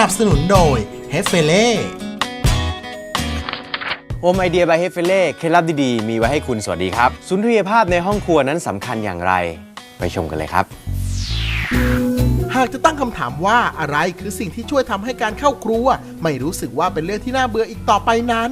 นับสนุนโดยเฮฟเฟเล่โอมไอเดียบายเฮฟเฟเล่เคล็ดลับดีๆ มีไว้ให้คุณสวัสดีครับ สุนทรียภาพในห้องครัวนั้นสำคัญอย่างไร ไปชมกันเลยครับหากจะตั้งคำถามว่าอะไรคือสิ่งที่ช่วยทำให้การเข้าครัว ไม่รู้สึกว่าเป็นเรื่องที่น่าเบื่ออีกต่อไปนั้น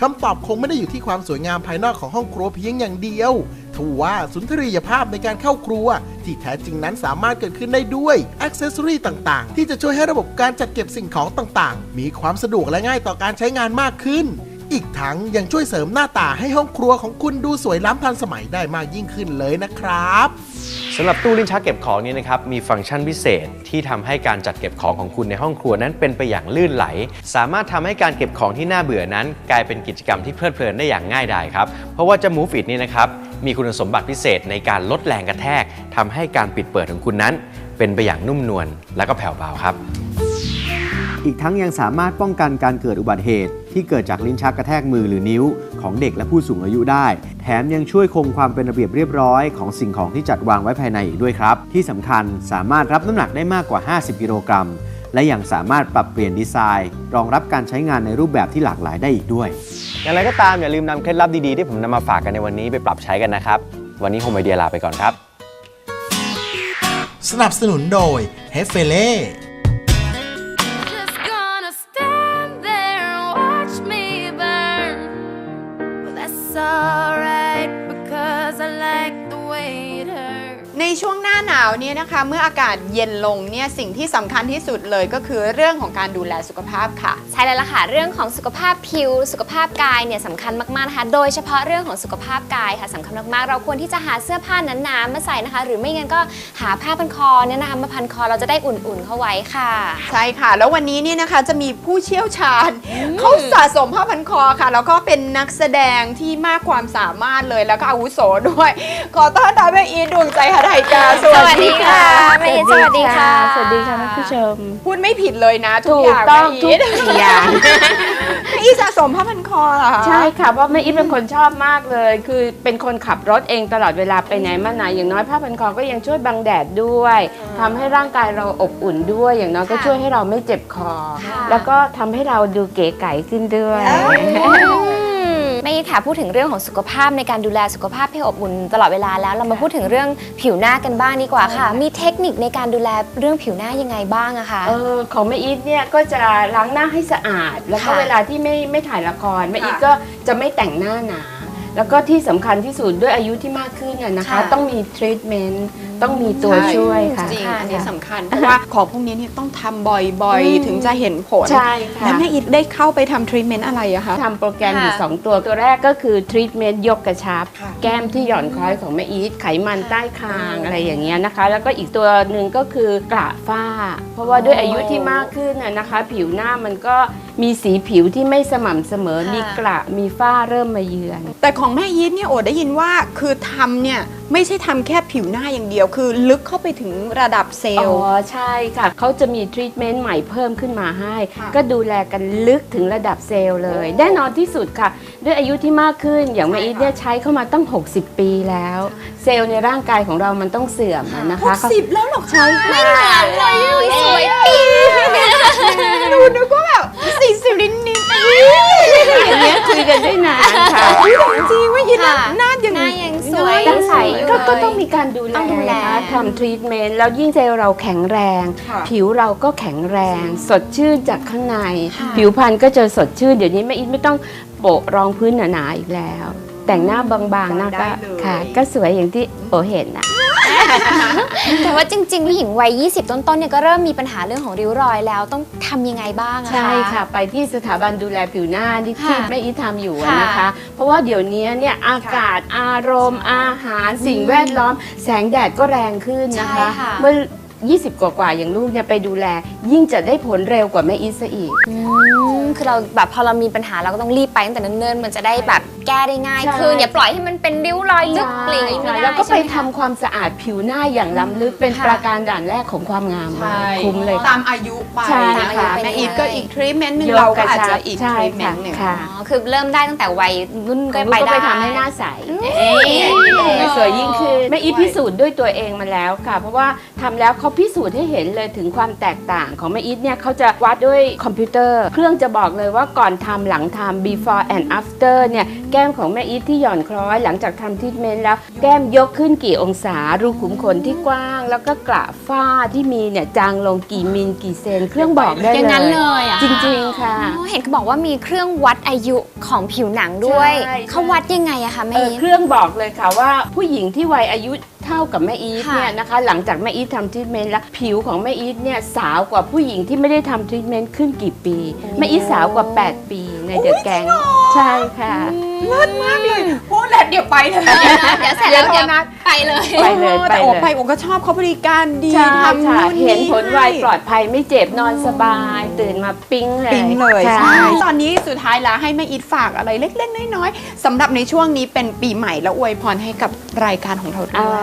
คำตอบคงไม่ได้อยู่ที่ความสวยงามภายนอกของห้องครัวเพียงอย่างเดียว ทว่าสุนทรียภาพในการเข้าครัว ที่แท้จริงนั้นสามารถเกิดขึ้นได้ด้วยอ c เซสซอรีต่างๆ ที่จะช่วยให้ระบบการจัดเก็บสิ่งของต่างๆ มีความสะดวกและง่ายต่อการใช้งานมากขึ้น อีกทั้งยังช่วยเสริมหน้าตาให้ห้องครัวของคุณดูสวยล้ำทันสมัยได้มากยิ่งขึ้นเลยนะครับสำหรับตู้ลิ้นชักเก็บของนี้นะครับมีฟังก์ชันพิเศษที่ทำให้การจัดเก็บของของคุณในห้องครัวนั้นเป็นไปอย่างลื่นไหล สามารถทำให้การเก็บของที่น่าเบื่อนั้น กลายเป็นกิจกรรมที่เพลิดเพลินได้อย่างง่ายดายครับ เพราะว่าเจะ Move It นี่นะครับมีคุณสมบัติพิเศษในการลดแรงกระแทกทำให้การปิดเปิดของคุณนั้น เป็นไปอย่างนุ่มนวลและก็แผ่วเบาครับ อีกทั้งยังสามารถป้องกันการเกิดอุบัติเหตุ ที่เกิดจากลิ้นชักกระแทกมือหรือนิ้ว ของเด็กและผู้สูงอายุได้ แถมยังช่วยคงความเป็นระเบียบเรียบร้อยของสิ่งของที่จัดวางไว้ภายในอีกด้วยครับ ที่สำคัญสามารถรับน้ำหนักได้มากกว่า 50 กิโลกรัมและยังสามารถปรับเปลี่ยนดีไซน์ รองรับการใช้งานในรูปแบบที่หลากหลายได้อีกด้วย อย่างไรก็ตามอย่าลืมนำเคล็ดลับดีๆ ที่ผมนำมาฝากกันในวันนี้ไปปรับใช้กันนะครับ วันนี้โฮมไอเดียลาไปก่อนครับ สนับสนุนโดยเฮฟเฟเล่ เนี่ยนะคะเมื่ออากาศเย็นลงเนี่ยสิ่งที่สำคัญที่สุดเลยก็คือเรื่องของการดูแลสุขภาพค่ะ ใช่แล้วล่ะค่ะ เรื่องของสุขภาพผิว สุขภาพกายเนี่ยสำคัญมากๆนะคะ โดยเฉพาะเรื่องของสุขภาพกายค่ะสำคัญมากๆ เราควรที่จะหาเสื้อผ้าหนาๆมาใส่นะคะ หรือไม่งั้นก็หาผ้าพันคอเนี่ยนะคะมาพันคอเราจะได้อุ่นๆเข้าไว้ค่ะ ใช่ค่ะ แล้ววันนี้เนี่ยนะคะจะมีผู้เชี่ยวชาญเขาสะสมผ้าพันคอค่ะ แล้วก็เป็นนักแสดงที่มากความสามารถเลยแล้วก็อาวุโสด้วย ขอต้อนรับแม่อีทดวงใจหทัยกาสวัสดีค่ะแม่อีทสวัสดีค่ะ สวัสดีค่ะท่านผู้ชม พูดไม่ผิดเลยนะ ทุกถูอกย่างต้องแม่ทุกอีทอย่าง แม่อีทสะสมผ้าพันคอเหรอคะ ใช่ค่ะ เพราะแม่อีทเป็นคนชอบมากเลย คือเป็นคนขับรถเองตลอดเวลาไปไหนมาไหนอย่างน้อยผ้าพันคอก็ยังช่วยบังแดดด้วยทำให้ร่างกายเราอบอุ่นด้วย อย่างน้อยก็ช่วยให้เราไม่เจ็บคอ แล้วก็ทำให้เราดูเก๋ไก๋ขึ้นด้วย ไม่ค่ะพูดถึงเรื่องของสุขภาพในการดูแลสุขภาพให้อบอุ่นตลอดเวลาแล้ว เรามาพูดถึงเรื่องผิวหน้ากันบ้างดีกว่าค่ะ มีเทคนิคในการดูแลเรื่องผิวหน้ายังไงบ้างอะคะ เออของแม่อีทเนี่ยก็จะล้างหน้าให้สะอาด แล้วก็ค่ะเวลาที่ไม่ไม่ถ่ายละครแม่อีทก็จะไม่แต่งหน้าหนา แล้วก็ที่สำคัญที่สุดด้วยอายุที่มากขึ้นน่ะนะคะต้องมีทรีทเมนต์ต้องมีตัวช่วยค่ะ จริงอันนี้สำคัญ เพราะว่าของพวกนี้เนี่ยต้องทำบ่อยๆ ถึงจะเห็นผลใช่ค่ะ แล้วแม่อีทได้เข้าไปทำทรีทเมนต์อะไรอะคะ ทำโปรแกรมอยู่ ค่ะ2 ตัว ตัวแรกก็คือทรีทเมนต์ยกกระชับ ค่ะแก้มที่หย่อนคล้อยของแม่อีทไขมันใต้คางอะไรอย่างเงี้ยนะคะ แล้วก็อีกตัวหนึ่งก็คือกระฝ้า เพราะว่าด้วยอายุที่มากขึ้นน่ะนะคะ ผิวหน้ามันก็มีสีผิวที่ไม่สม่ำเสมอ ค่ะ มีกระมีฝ้าเริ่มมาเยือน แต่ของแม่อีทเนี่ยโอดได้ยินว่าคือทำเนี่ยไม่ใช่ทำแค่ผิวหน้าอย่างเดียว คือลึกเข้าไปถึงระดับเซลอ๋ล์ อใช่ค่ะ เขาจะมีทรีทเมนต์ใหม่เพิ่มขึ้นมาให้ ค่ะก็ดูแลกันลึกถึงระดับเซลล์เลยแน่นอนที่สุดค่ะ ด้วยอายุที่มากขึ้นอย่างแม่อีทเนี่ยใช้เข้ามาตั้ง 60 ปีแล้ว เซลล์ในร่างกายของเรามันต้องเสื่อมอะนะคะสิบแล้วเหรอใช่ไม่เหมือนเลยสวยปิ๊งดูนึกว่าแบบสี่สิบนิดนิดๆอย่างเงี้ยคุยกันได้นานค่ะ อุ๊ยแต่จริงๆว่ายินอะค่ะ หน้ายังหน้ายังสวยหน้ายังใสอยู่ก็เลย ก็ต้องมีการดูแลต้องดูแลนะคะทำทรีทเมนต์แล้วยิ่งเซลล์เราแข็งแรง ค่ะ ผิวเราก็แข็งแรง สดชื่นจากข้างใน ค่ะผิวพรรณก็จะสดชื่น เดี๋ยวนี้แม่อีทไม่ต้องโปะรองพื้นหนาๆอีกแล้ว แต่งหน้าบางๆนะก็ค่ะ ก็สวยอย่างที่โอเห็นนะ แต่ว่าจริงๆผู้หญิงวัย 20 ต้นๆเนี่ยก็เริ่มมีปัญหาเรื่องของริ้วรอยแล้วต้องทำยังไงบ้างอะใช่ค่ะ ไปที่สถาบันดูแลผิวหน้าที่ที่ค่ะแม่อีททำอยู่อะค่ะนะคะเพราะว่าเดี๋ยวนี้เนี่ยอากาศอารมณ์ อาหารสิ่งแวดล้อม แสงแดดก็แรงขึ้นนะคะ ใช่ค่ะ เมื่อ 20กว่าๆอย่างลูกเนี่ยไปดูแล ยิ่งจะได้ผลเร็วกว่าแม่อีทซะอีก อืมคือเราแบบพอเรามีปัญหาเราก็ต้องรีบไปตั้งแต่เนิ่นๆมันจะได้แบบแก้ได้ง่ายใช่ ขึ้นอย่าปล่อยให้มันเป็นริ้วรอยลึกปลีไม่ใช่ได้แล้วก็ไปใช่หมทำคะ ความสะอาดผิวหน้าอย่างล้ำลึกเป็นค่ะ ประการด่านแรกของความงามเลยคุ้มเลยตามอายุไปใช่นะตามอายุคะไปแม่อีทเลยก็อีกทรีทเมนต์หนึ่งยกเราก็กระอาจชัจะบอีกใช่ทรีทเมนค่ะต์หนึ่ง ค่ะ อ๋อคือเริ่มได้ตั้งแต่วัยรุ่นก็ไปก็ได้ไปทำให้หน้าใสเอ้ยสวยยิ่งขึ้นแม่อีทพิสูจน์ด้วยตัวเองมาแล้วค่ะ เพราะว่าทำแล้วเขาพิสูจน์ให้เห็นเลยถึงความแตกต่างของแม่อีทเนี่ยเขาจะวัดด้วยคอมพิวเตอร์ เครื่องจะบอกเลยว่าก่อนทำหลังทำ before and after เนี่ยแก้มของแม่อีทที่หย่อนคล้อยหลังจากทำทรีทเมนต์แล้วแก้มยกขึ้นกี่องศา รูขุมขนที่กว้าง แล้วก็กระฝ้าที่มีเนี่ยจางลงกี่มิลกี่เซน เครื่องบอกได้เลยอย่างนั้นเลยอะจริง ๆ ค่ะอ๋อเห็นเขาบอกว่ามีเครื่องวัดอายุของผิวหนังด้วยใช่เขาวัดยังไงอะคะแม่เอออีทเครื่องบอกเลยค่ะว่าผู้หญิงที่วัยอายุ เท่ากับแม่อีทค่ะเนี่ยนะคะ หลังจากแม่อีททำทรีทเมนต์แล้ว ผิวของแม่อีทเนี่ยสาวกว่าผู้หญิงที่ไม่ได้ทำทรีทเมนต์ขึ้นกี่ปีแม่อีทสาวกว่า 8 ปีในเดอะแกงใช่ค่ะ เลิศมากเลย พูดแล้วเดี๋ยวไปเลย เดี๋ยวเสร็จแล้วเดี๋ยวไปเลยไปเลยไปแต่โอเลยไปโอก็ชอบเขาบริการดีใช่ทำค่ะนู่นนี่เห็นผลไวปลอให้ดภัยไม่เจ็บนอนสบาย ตื่นมาปิ๊งเลยปิ๊งเลยใช่ ใช่ตอนนี้สุดท้ายแล้วให้แม่อีทฝากอะไรเล็กๆน้อยๆสำหรับในช่วงนี้เป็นปีใหม่แล้วอวยพรให้กับรายการของเราด้อ๋อว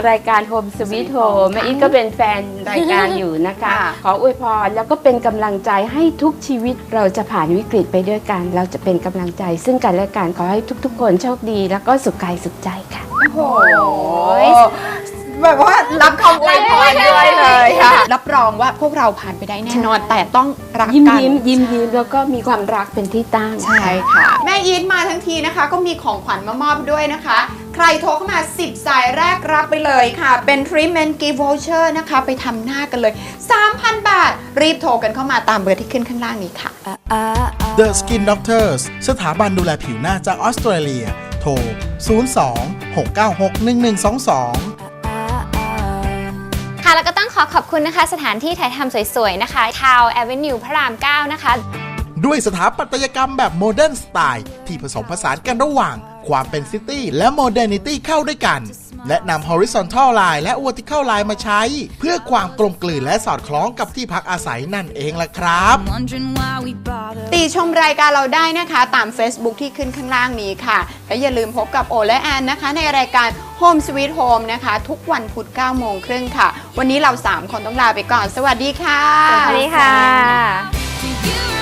ย รายการ Home Sweet Home แม่อีทก็เป็นแฟนรายการอยู่นะคะ ค่ะ ขออวยพรแล้วก็เป็นกำลังใจให้ทุกชีวิตเราจะผ่านวิกฤตไปด้วยกัน เราจะเป็นกำลังใจซึ่งกันและกันขอให้ทุกๆ คนโชคดีแล้วก็สุขกายสุขใจค่ะ โอ้โหแบบว่ารับคำอวยพรด้วยเลยค่ะ รับรองว่าพวกเราผ่านไปได้แน่นอน แต่ต้องรักยิ้มกันยิ้มยิ้มยิ้มแล้วก็มีความรักเป็นที่ตั้ง ใช่ค่ะ แม่อีทมาทั้งทีนะคะ ก็มีของขวัญมามอบด้วยนะคะ ใครโทรเข้ามา 10 สายแรกรับไปเลยค่ะ เป็น Treatment Gift Voucher นะคะ ไปทำหน้ากันเลย 3,000 บาท รีบโทรกันเข้ามาตามเบอร์ที่ขึ้นข้างล่างนี้ค่ะ The Skin Doctors สถาบันดูแลผิวหน้าจากออสเตรเลีย โทร 02 696 1122ค่ะแล้วก็ต้องขอขอบคุณนะคะ สถานที่ถ่ายทำสวยๆ นะคะ Town Avenue พระราม 9 นะคะ ด้วยสถาปัตยกรรมแบบโมเดิร์นสไตล์ที่ผสมผสานกันระหว่าง ความเป็นซิตี้และโมเดิร์นิตี้เข้าด้วยกัน และนำ horizontal line และ vertical line มาใช้ เพื่อความกลมกลืนและสอดคล้องกับที่พักอาศัยนั่นเองล่ะครับ Wondering why we bother. ตีชมรายการเราได้นะคะ ตาม Facebook ที่ขึ้นข้างล่างนี้ค่ะ และอย่าลืมพบกับโอและแอนนะคะ ในรายการ Home Sweet Home นะคะ ทุกวันพุธ9โมงครึ่งค่ะ วันนี้เรา 3 คนต้องลาไปก่อน สวัสดีค่ะ สวัสดีค่ะ